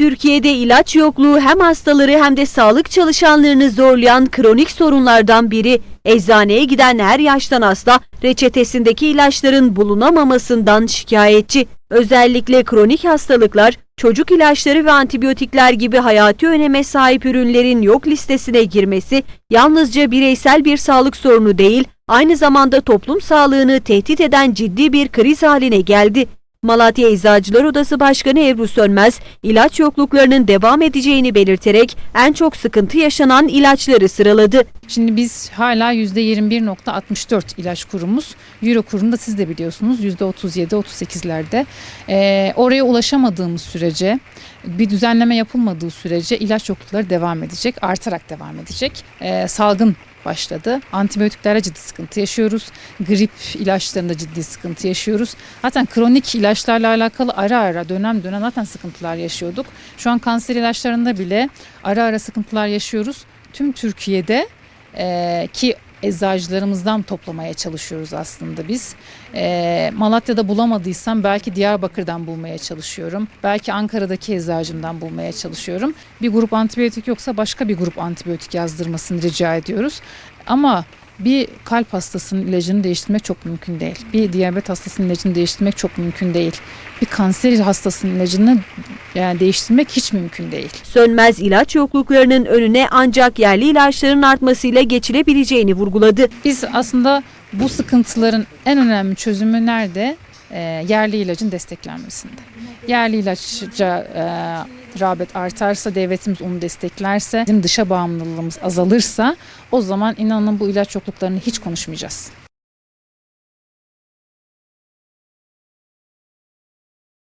Türkiye'de ilaç yokluğu hem hastaları hem de sağlık çalışanlarını zorlayan kronik sorunlardan biri. Eczaneye giden her yaştan hasta reçetesindeki ilaçların bulunamamasından şikayetçi. Özellikle kronik hastalıklar, çocuk ilaçları ve antibiyotikler gibi hayati öneme sahip ürünlerin yok listesine girmesi yalnızca bireysel bir sağlık sorunu değil, aynı zamanda toplum sağlığını tehdit eden ciddi bir kriz haline geldi. Malatya Eczacılar Odası Başkanı Ebru Sönmez, ilaç yokluklarının devam edeceğini belirterek en çok sıkıntı yaşanan ilaçları sıraladı. Şimdi biz hala %21.64 ilaç kurumuz. Euro kurunda siz de biliyorsunuz %37-38'lerde. Ee, oraya ulaşamadığımız sürece, bir düzenleme yapılmadığı sürece ilaç yoklukları devam edecek, artarak devam edecek. Ee, salgın başladı. Antibiyotiklerle ciddi sıkıntı yaşıyoruz. Grip ilaçlarında ciddi sıkıntı yaşıyoruz. Zaten kronik ilaçlarla alakalı ara ara dönem dönem zaten sıkıntılar yaşıyorduk. Şu an kanser ilaçlarında bile ara ara sıkıntılar yaşıyoruz. Tüm Türkiye'de ki eczacılarımızdan toplamaya çalışıyoruz aslında biz. E, Malatya'da bulamadıysam belki Diyarbakır'dan bulmaya çalışıyorum. Belki Ankara'daki eczacımdan bulmaya çalışıyorum. Bir grup antibiyotik yoksa başka bir grup antibiyotik yazdırmasını rica ediyoruz. Ama bir kalp hastasının ilacını değiştirmek çok mümkün değil. Bir diyabet hastasının ilacını değiştirmek çok mümkün değil. Bir kanser hastasının ilacını yani değiştirmek hiç mümkün değil. Sönmez ilaç yokluklarının önüne ancak yerli ilaçların artmasıyla geçilebileceğini vurguladı. Biz aslında bu sıkıntıların en önemli çözümü nerede? Ee, yerli ilacın desteklenmesinde. Yerli ilaçça e, rağbet artarsa, devletimiz onu desteklerse, bizim dışa bağımlılığımız azalırsa o zaman inanın bu ilaç yokluklarını hiç konuşmayacağız.